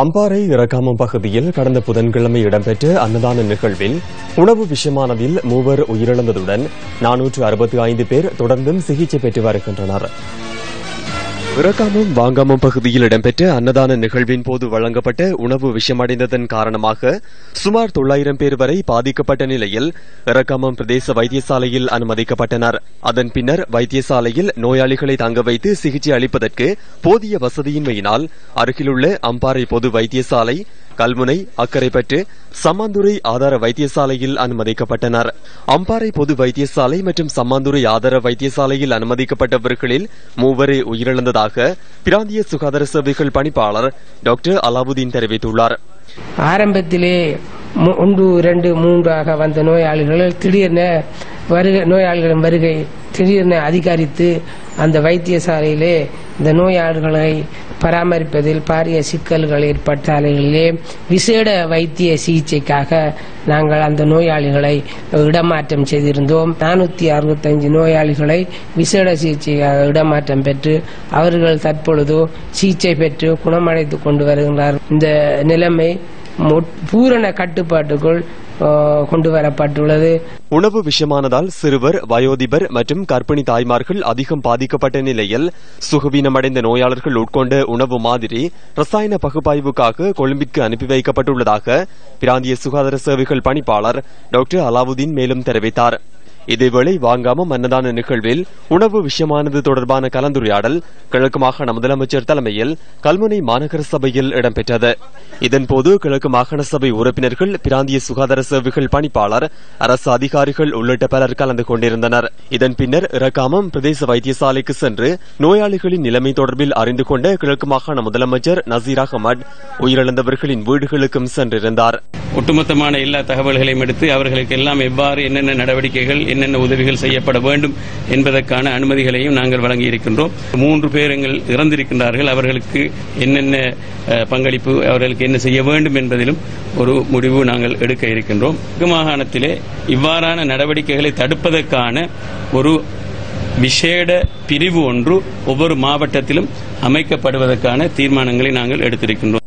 அம்பாறை இறக்காமம் பகுதியில் கடந்த புதன்கிழமை இடம்பெற்ற அன்னதான நிகழ்வில் உணவு விஷயமானதில் மூவர் உயிரிழந்ததுடன் நானூற்று அறுபத்தி ஐந்து பேர் தொடர்ந்தும் சிகிச்சை பெற்று வருகின்றனர். விரக்காமம் வாங்காமம் பகுதியில் இடம்பெற்ற அன்னதான நிகழ்வின் போது வழங்கப்பட்ட உணவு விஷமடைந்ததன் காரணமாக சுமார் தொள்ளாயிரம் பேர் வரை பாதிக்கப்பட்ட நிலையில் இறக்காமம் பிரதேச வைத்தியசாலையில் அனுமதிக்கப்பட்டனர். அதன் பின்னர் வைத்தியசாலையில் நோயாளிகளை தங்க வைத்து சிகிச்சை அளிப்பதற்கு போதிய வசதியின்மையினால் அருகிலுள்ள அம்பாறை பொது வைத்தியசாலை கல்முனை அக்கரைப்பற்று சம்மாந்துறை ஆதார வைத்தியசாலையில் அனுமதிக்கப்பட்டனர். அம்பாறை பொது வைத்தியசாலை மற்றும் சம்மாந்துறை ஆதார வைத்தியசாலையில் அனுமதிக்கப்பட்டவர்களில் மூவரே உயிரிழந்ததாக பிராந்திய சுகாதார சேவைகள் பணிப்பாளர் டாக்டர் அலாவுதீன் தெரிவித்துள்ளார். ஆரம்பத்திலே ஒன்று இரண்டு மூன்றாக வந்த நோயாளிகள் திடீரென வருகை நோயாளிகளின் வருகை திடீரென அதிகரித்து அந்த வைத்தியசாலையிலே இந்த நோயாளிகளை பராமரிப்பதில் பாரிய சிக்கல்கள் ஏற்பட்டாலே விசேட வைத்திய சிகிச்சைக்காக நாங்கள் அந்த நோயாளிகளை இடமாற்றம் செய்திருந்தோம். நானூத்தி அறுபத்தஞ்சு நோயாளிகளை விசேட சிகிச்சைக்காக இடமாற்றம் பெற்று அவர்கள் தற்பொழுது சிகிச்சை பெற்று குணமடைந்து கொண்டு வருகின்றார் இந்த நிலைமை பூரண கட்டுப்பாட்டுக்குள் கொண்டு வரப்பட்டுள்ளது. உணவு விஷயமானதால் சிறுவர் வயோதிபர் மற்றும் கர்ப்பிணி தாய்மார்கள் அதிகம் பாதிக்கப்பட்ட நிலையில் சுகவீனமடைந்த நோயாளர்கள் உட்கொண்ட உணவு மாதிரி ரசாயன பகுப்பாய்வுக்காக கொழும்பிற்கு அனுப்பி வைக்கப்பட்டுள்ளதாக பிராந்திய சுகாதார சேவைகள் பணிப்பாளர் டாக்டர் அலாவுதீன் மேலும் தெரிவித்தார். இதேவேளை வாங்காமம் அன்னதான நிகழ்வில் உணவு விஷயமானது தொடர்பான கலந்துரையாடல் கிழக்கு மாகாண முதலமைச்சர் தலைமையில் கல்முனை மாநகர சபையில் இடம்பெற்றது. இதன்போது கிழக்கு மாகாண சபை உறுப்பினர்கள் பிராந்திய சுகாதார சேவைகள் பணிப்பாளர் அரசு அதிகாரிகள் உள்ளிட்ட பலர் கலந்து கொண்டிருந்தனர். இதன் பின்னர் இறக்காமம் பிரதேச வைத்தியசாலைக்கு சென்று நோயாளிகளின் நிலைமை தொடர்பில் அறிந்து கொண்ட கிழக்கு மாகாண முதலமைச்சர் நசீர் அகமட் உயிரிழந்தவர்களின் வீடுகளுக்கும் சென்றிருந்தார். ஒட்டுமொத்தமான எல்லா தகவல்களையும் எடுத்து அவர்களுக்கு எல்லாம் எவ்வாறு என்னென்ன நடவடிக்கைகள் என்னென்ன உதவிகள் செய்யப்பட வேண்டும் என்பதற்கான அனுமதிகளையும் நாங்கள் வழங்கி இருக்கின்றோம். மூன்று பேர் எங்கள் இறந்திருக்கின்றார்கள். அவர்களுக்கு என்னென்ன பங்களிப்பு அவர்களுக்கு என்ன செய்ய வேண்டும் என்பதிலும் ஒரு முடிவு நாங்கள் எடுக்க இருக்கின்றோம். மாகாணத்திலே இவ்வாறான நடவடிக்கைகளை தடுப்பதற்கான ஒரு விசேட பிரிவு ஒன்று ஒவ்வொரு மாவட்டத்திலும் அமைக்கப்படுவதற்கான தீர்மானங்களை நாங்கள் எடுத்திருக்கின்றோம்.